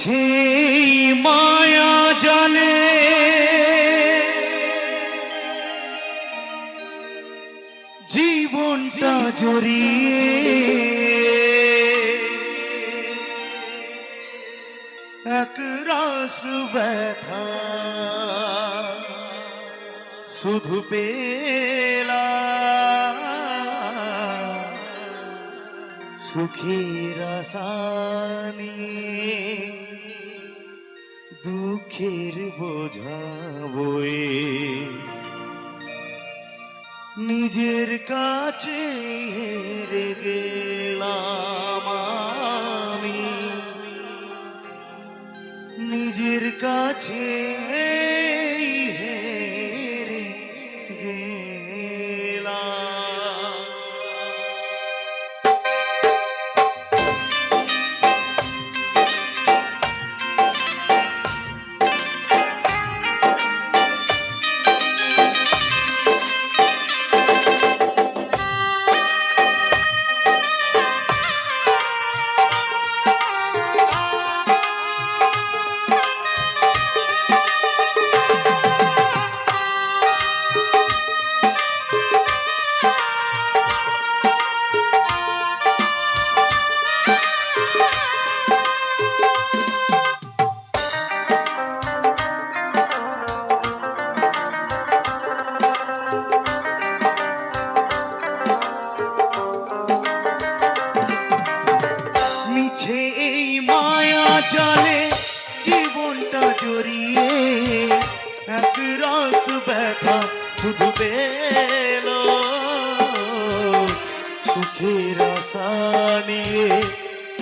মিছে মায়া জালে। জীবনটা জড়িয়ে এক রাস ব্যথা শুধু পেলা। সুখের আসানি দুঃখের বোঝা বয়ে। নিজের কাছে হেরে গেলাম আমি। নিজের কাছে হেরে গেলাম। পেল সুখের আশা নিয়ে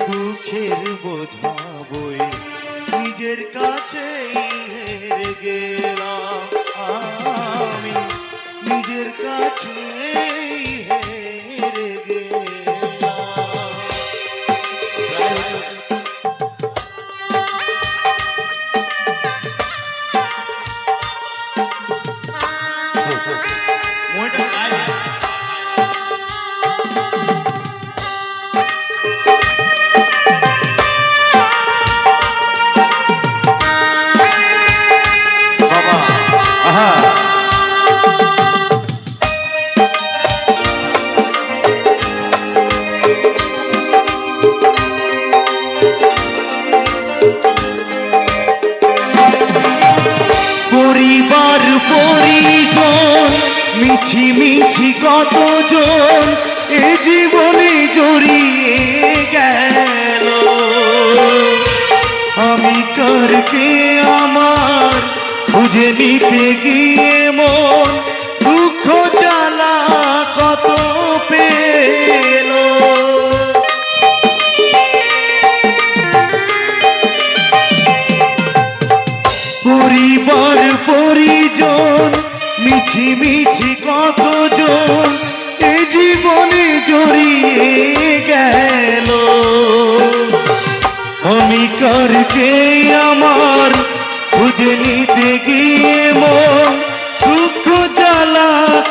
দুঃখের বোঝা মিছি মিছি কতজন এ জীবনে জড়িয়ে গেল? আমি করকে আমার খুঁজে নিতে গিয়ে মন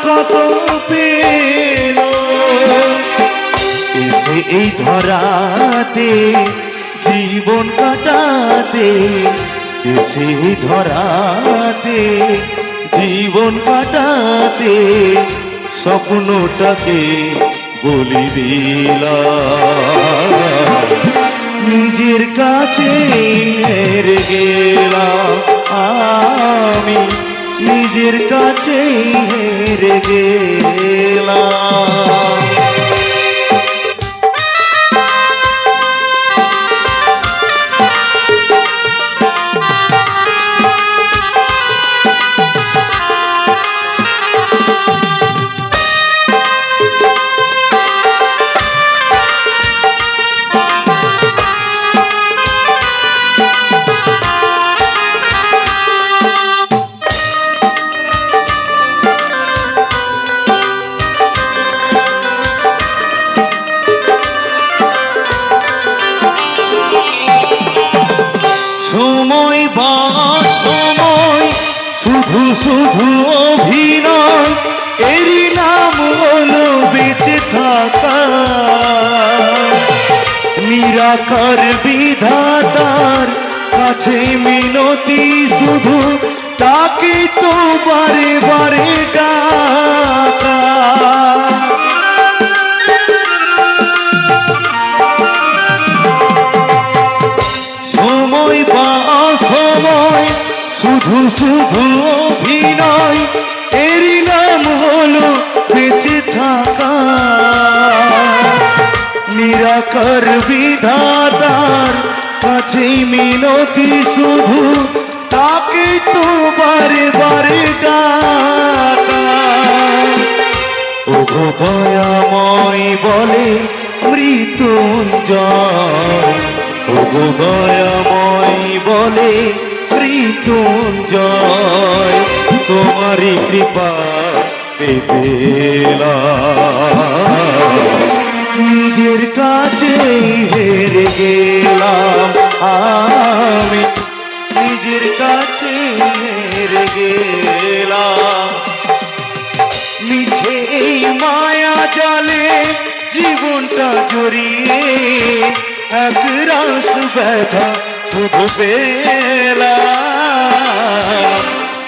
কত পেল। এসে এই ধরাতে, জীবন কাটাতে, এসে এই ধরাতে, জীবন কাটাতে, স্বপ্নটাকে বলি দিলাম নিজের কাছে গেলাম। নিজের কাছে হেরে গেলাম। শুধু শুধু অভিনয়, এরই নাম হলো বেঁচে থাকা। নিরাকার বিধাতার শুধু, তাকে তো বারে বারে সময় বা অসময়, শুধু শুধু এরই নাম হলো বেঁচে থাকা। নিরাকার বিধাতার কাছে মিনতি শুধু তাকে তো বারে বারে ডাকা। বলে মৃত্যুঞ্জয়। দয়াময় বলে মৃত্যুঞ্জয়, তোমারই কৃপা পেতে নিজের কাছে হেরে গেলাম আমি। নিজের কাছে হেরে গেলাম। মিছে মায়া জালে জীবনটা জড়িয়ে, এক রাস ব্যথা শুধু পেলাম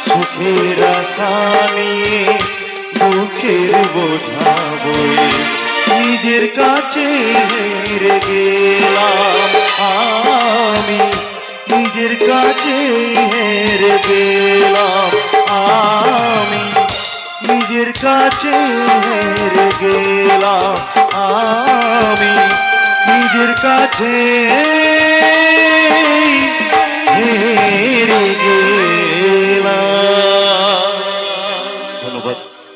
সুখের আশা নিয়ে দুঃখের বোঝা বয়ে নিজের কাছে হেরে গেলাম। আমি নিজের কাছে হেরে গেলাম। আমি নিজের কাছে হেরে গেলাম। আমি নিজের কাছে হেরে গেলাম